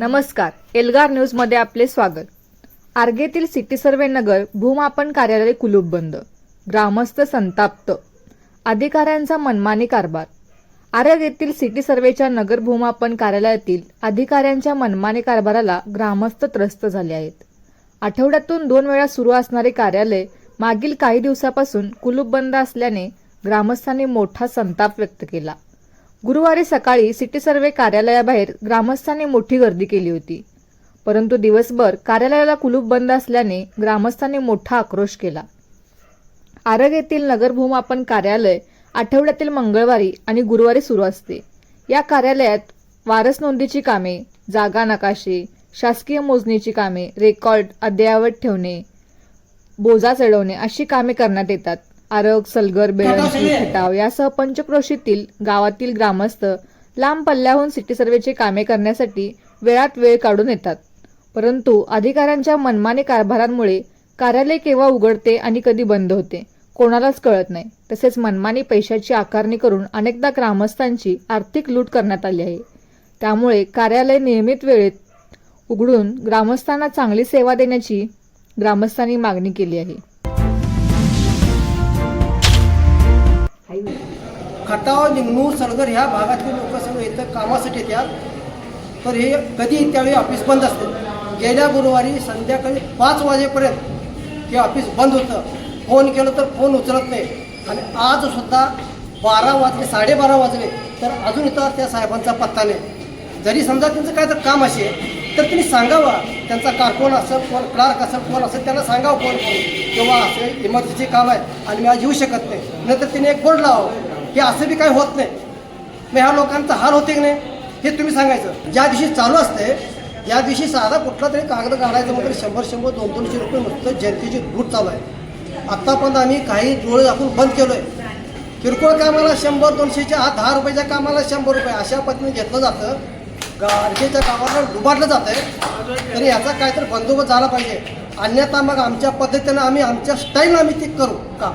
नमस्कार. एल्गार न्यूजमध्ये आपले स्वागत. आर्गेतील सिटी सर्वे नगर भूमापन कार्यालय कुलूप बंद. ग्रामस्थ संताप्त. अधिकाऱ्यांचा मनमानी कारभार. आरग येथील सिटी सर्वेच्या नगर भूमापन कार्यालयातील अधिकाऱ्यांच्या मनमानी कारभाराला ग्रामस्थ त्रस्त झाले आहेत. आठवड्यातून दोन वेळा सुरू असणारे कार्यालय मागील काही दिवसापासून कुलूप बंद असल्याने ग्रामस्थांनी मोठा संताप व्यक्त केला. गुरुवारी सकाळी सिटी सर्वे कार्यालयाबाहेर ग्रामस्थांनी मोठी गर्दी केली होती. परंतु दिवसभर कार्यालयाला कुलूप बंद असल्याने ग्रामस्थांनी मोठा आक्रोश केला. आरग येथील नगर भूमापन कार्यालय आठवड्यातील मंगळवारी आणि गुरुवारी सुरू असते. या कार्यालयात वारस नोंदीची कामे जागा नकाशे शासकीय मोजणीची कामे रेकॉर्ड अद्ययावत ठेवणे बोजा चढवणे अशी कामे करण्यात येतात. आरग सलगर बेळंकी खटाव यासह पंचक्रोशीतील गावातील ग्रामस्थ लांब पल्ल्याहून सिटी सर्वेची कामे करण्यासाठी वेळात वेळ काढून येतात. परंतु अधिकाऱ्यांच्या मनमानी कारभारांमुळे कार्यालय केव्हा उघडते आणि कधी बंद होते कोणालाच कळत नाही. तसेच मनमानी पैशाची आकारणी करून अनेकदा ग्रामस्थांची आर्थिक लूट करण्यात आली आहे. त्यामुळे कार्यालय नियमित वेळेत उघडून ग्रामस्थांना चांगली सेवा देण्याची ग्रामस्थांनी मागणी केली आहे. खटाव निंगणूर सलगर ह्या भागातले लोक सगळे इथं कामासाठी येतात. तर हे कधी त्यावेळी ऑफिस बंद असते. गेल्या गुरुवारी संध्याकाळी पाच वाजेपर्यंत हे ऑफिस बंद होतं. फोन केलं तर फोन उचलत नाही. आणि आज सुद्धा बारा वाजले साडेबारा वाजले तर अजून इथं त्या साहेबांचा पत्ता नाही. जरी समजा त्यांचं काय तर काम असेल तर त्यांनी सांगावं. त्यांचा कारकोन असेल कोण क्लार्क असेल कोण असेल त्यांना सांगावं कोण कोण. किंवा असं इमर्जन्सी काम आहे आणि मी आज येऊ शकत नाही. नंतर तिने एक बोर्ड लावावं. की असं बी काही होत नाही. मग ह्या लोकांचा हाल होते की नाही हे तुम्ही सांगायचं. ज्या दिवशी चालू असते या दिवशी साधा कुठला तरी कागद काढायचं म्हणजे शंभर शंभर दोन दोनशे रुपये नुसतं जनतेची लूट चालू आहे. आत्तापर्यंत आम्ही काही डोळे आपण बंद केलो आहे किरकोळ कामाला शंभर दोनशेच्या आत दहा रुपयाच्या कामाला शंभर रुपये अशा पद्धतीने घेतलं जातं. गाडगेच्या कामाला डुबाडलं जातं आहे तरी याचा काहीतरी बंदोबस्त झाला पाहिजे. अन्यथा मग आमच्या पद्धतीनं आम्ही आमच्या स्टाईलनं आम्ही ते करू काम